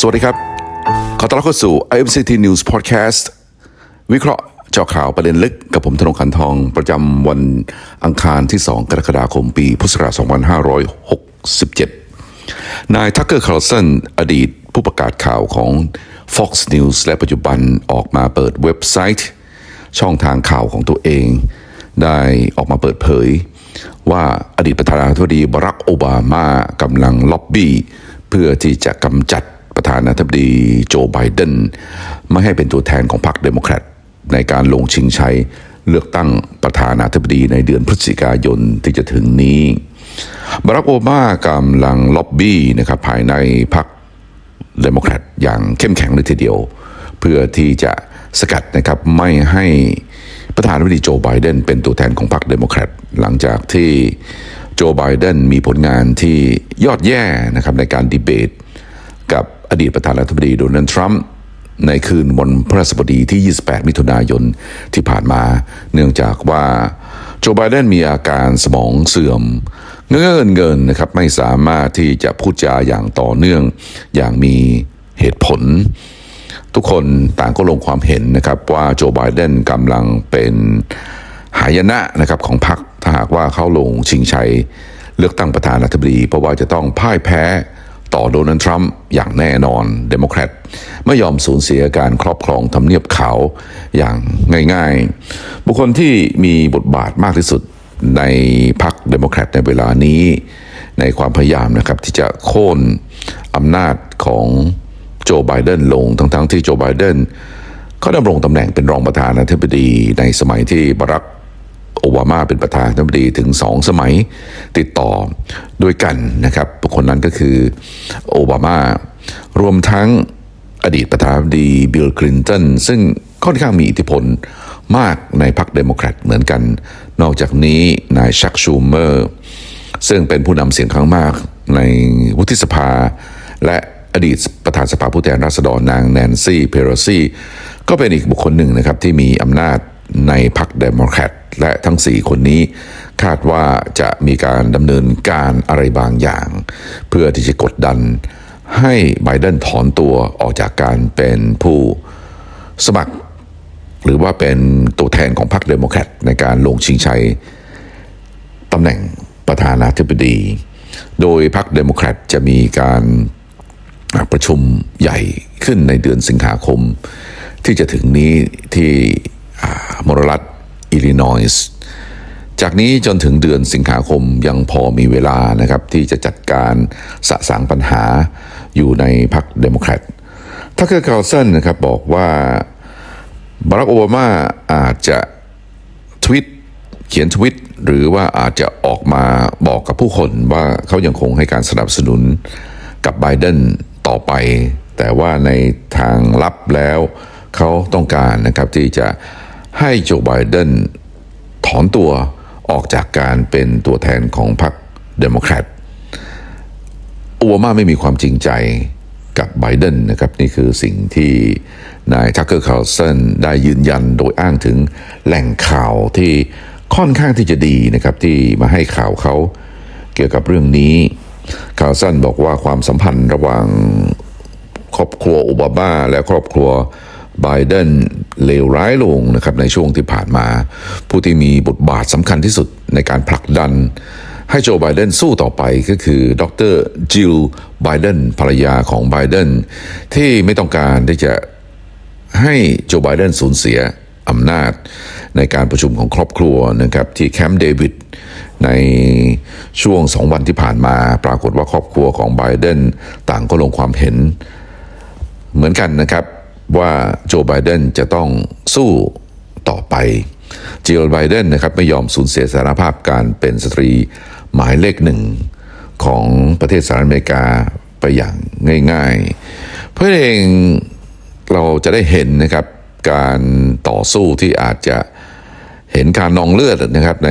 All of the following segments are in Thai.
สวัสดีครับ ขอต้อนรับเข้าสู่ IMCT News Podcast วิเคราะห์เจาะข่าวประเด็นลึกกับผมธนงคันทองประจำวันอังคารที่ 2 กรกฎาคมปี พุทธศักราช2567 นายทักเกอร์คาร์ลสันอดีตผู้ประกาศข่าวของ Fox News และปัจจุบันออกมาเปิดเว็บไซต์ ช่องทางข่าวของตัวเอง ได้ออกมาเปิดเผย ว่าอดีตประธานาธิบดีบารักโอบามากำลังล็อบบี้ เพื่อที่จะกำจัด ประธานาธิบดีโจไบเดนไม่ให้เป็นตัวแทนของพรรคเดโมแครตในการลงชิงชัยเลือกตั้งประธานาธิบดีในเดือนพฤศจิกายนที่จะถึงนี้บารักโอบามากำลังล็อบบี้นะครับภายในพรรคเดโมแครตอย่างเข้มแข็งเลยทีเดียว เพื่อที่จะสกัดนะครับไม่ให้ประธานาธิบดีโจไบเดนเป็นตัวแทนของพรรคเดโมแครตหลังจากที่โจไบเดนมีผลงานที่ยอดแย่นะครับในการดีเบต กับอดีตประธานาธิบดีโดนัลด์ทรัมป์ในคืนวันพฤหัสบดีที่ 28 มิถุนายนที่ผ่านมา เนื่องจากว่าโจไบเดนมีอาการสมองเสื่อม เงินเงินนะครับไม่สามารถที่จะพูดจาอย่างต่อเนื่อง อย่างมีเหตุผล ทุกคนต่างก็ลงความเห็นนะครับว่าโจไบเดนกำลังเป็นหายนะนะครับของพรรคถ้าหากว่าเขาลงชิงชัยเลือกตั้งประธานาธิบดี เพราะว่าจะต้องพ่ายแพ้ ต่อโดนัลด์ทรัมป์อย่างแน่นอนเดโมแครตไม่ยอมสูญเสียการครอบครองทำเนียบขาวอย่างง่ายๆ บุคคลที่มีบทบาทมากที่สุดในพรรคเดโมแครตในเวลานี้ ในความพยายามนะครับที่จะโค่นอำนาจของโจไบเดนลงทั้งๆทที่โจไบเดนเขาดำรงตำแหน่งเป็นรองประธานาธิบดีในสมัยที่บรัก โอบามาเป็นประธานาธิบดีถึงสองสมัยติดต่อด้วยกันนะครับบุคคลนั้นก็คือโอบามารวมทั้งอดีตประธานาธิบดีบิลคลินตันซึ่งค่อนข้างมีอิทธิพลมากในพรรคเดโมแครตเหมือนกัน นอกจากนี้นายชักชูเมอร์ ซึ่งเป็นผู้นำเสียงข้างมากในวุฒิสภา และอดีตประธานสภาผู้แทนราษฎรนางแนนซี่ เพโรซี่ ก็เป็นอีกบุคคลหนึ่งนะครับที่มีอำนาจ ในพรรคเดโมแครตและทั้ง 4 คนนี้ คาดว่าจะมีการดำเนินการอะไรบางอย่าง เพื่อที่จะกดดันให้ไบเดนถอนตัวออกจากการเป็นผู้สมัคร หรือว่าเป็นตัวแทนของพรรคเดโมแครตในการลงชิงชัยตำแหน่งประธานาธิบดี โดยพรรคเดโมแครตจะมีการประชุมใหญ่ขึ้นในเดือนสิงหาคม ที่จะถึงนี้ที่ มรรัฐอิลลินอยส์จากนี้จนถึงเดือนสิงหาคมยังพอมีเวลานะครับ ที่จะจัดการสะสางปัญหาอยู่ในพรรคเดโมแครตทักเกอร์คาร์ลสันนะครับบอกว่าบารักโอบามาอาจจะทวิตเขียนทวิตหรือว่าอาจจะออกมาบอกกับผู้คนว่าเขายังคงให้การสนับสนุนกับไบเดนต่อไป แต่ว่าในทางลับแล้วเขาต้องการนะครับที่จะ ให้โจไบเดนถอนตัวออกจากการเป็นตัวแทนของพรรคเดโมแครตโอบามาไม่มีความจริงใจกับไบเดนนะครับ นี่คือสิ่งที่นายทักเกอร์คาร์ลสันได้ยืนยันโดยอ้างถึงแหล่งข่าวที่ค่อนข้างที่จะดีนะครับ ที่มาให้ข่าวเขาเกี่ยวกับเรื่องนี้คาร์ลสันบอกว่าความสัมพันธ์ระหว่างครอบครัวโอบามาและครอบครัว ไบเดนเลวร้ายลงนะครับในช่วงที่ผ่านมา ผู้ที่มีบทบาทสำคัญที่สุดในการผลักดัน ให้โจไบเดนสู้ต่อไปก็คือดรจิลไบเดนภรรยาของไบเดนที่ไม่ต้องการที่จะให้โจไบเดนสูญเสียอำนาจในการประชุมของครอบครัวนะครับที่แคมป์เดวิดในช่วงสองวันที่ผ่านมา ปรากฏว่าครอบครัวของไบเดนต่างก็ลงความเห็นเหมือนกันนะครับ ว่าโจไบเดนจะต้องสู้ต่อไปจิลไบเดนนะครับไม่ยอมสูญเสียสารภาพการเป็นสตรีหมายเลขหนึ่งของประเทศสหรัฐอเมริกาไปอย่างง่ายๆ เพื่อเองเราจะได้เห็นนะครับการต่อสู้ที่อาจจะเห็นการนองเลือดนะครับใน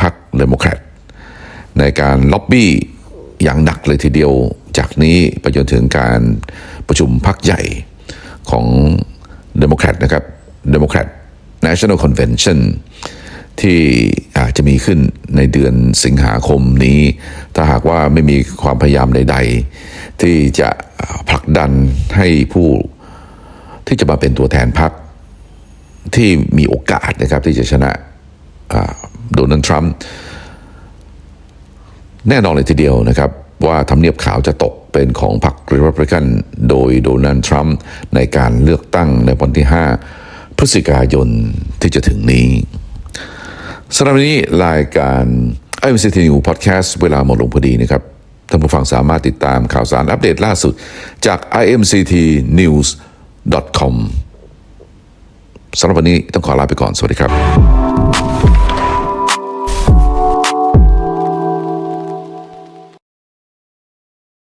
พรรคเดโมแครตในการล็อบบี้อย่างหนักเลยทีเดียวจากนี้ไปจนถึงการประชุมพรรคใหญ่ ของเดโมแครตนะครับเดโมแครต National Convention ที่อาจจะมีขึ้นในเดือนสิงหาคมนี้ ถ้าหากว่าไม่มีความพยายามใด ๆ ที่จะผลักดันให้ผู้ที่จะมาเป็นตัวแทนพรรคที่มีโอกาสนะครับที่จะชนะโดนัลด์ทรัมป์แน่นอนเลยทีเดียวนะครับ ว่าทำเนียบขาวจะตกเป็นของพรรครีพับลิกันโดยโดนัลด์ทรัมป์ในการเลือกตั้งในวันที่ 5 พฤศจิกายนที่จะถึงนี้สำหรับวันนี้รายการ IMCT News Podcast เวลาหมดลงพอดีนะครับท่านผู้ฟังสามารถติดตามข่าวสารอัปเดตล่าสุดจาก imctnews.com สำหรับวันนี้ต้องขอลาไปก่อน สวัสดีครับ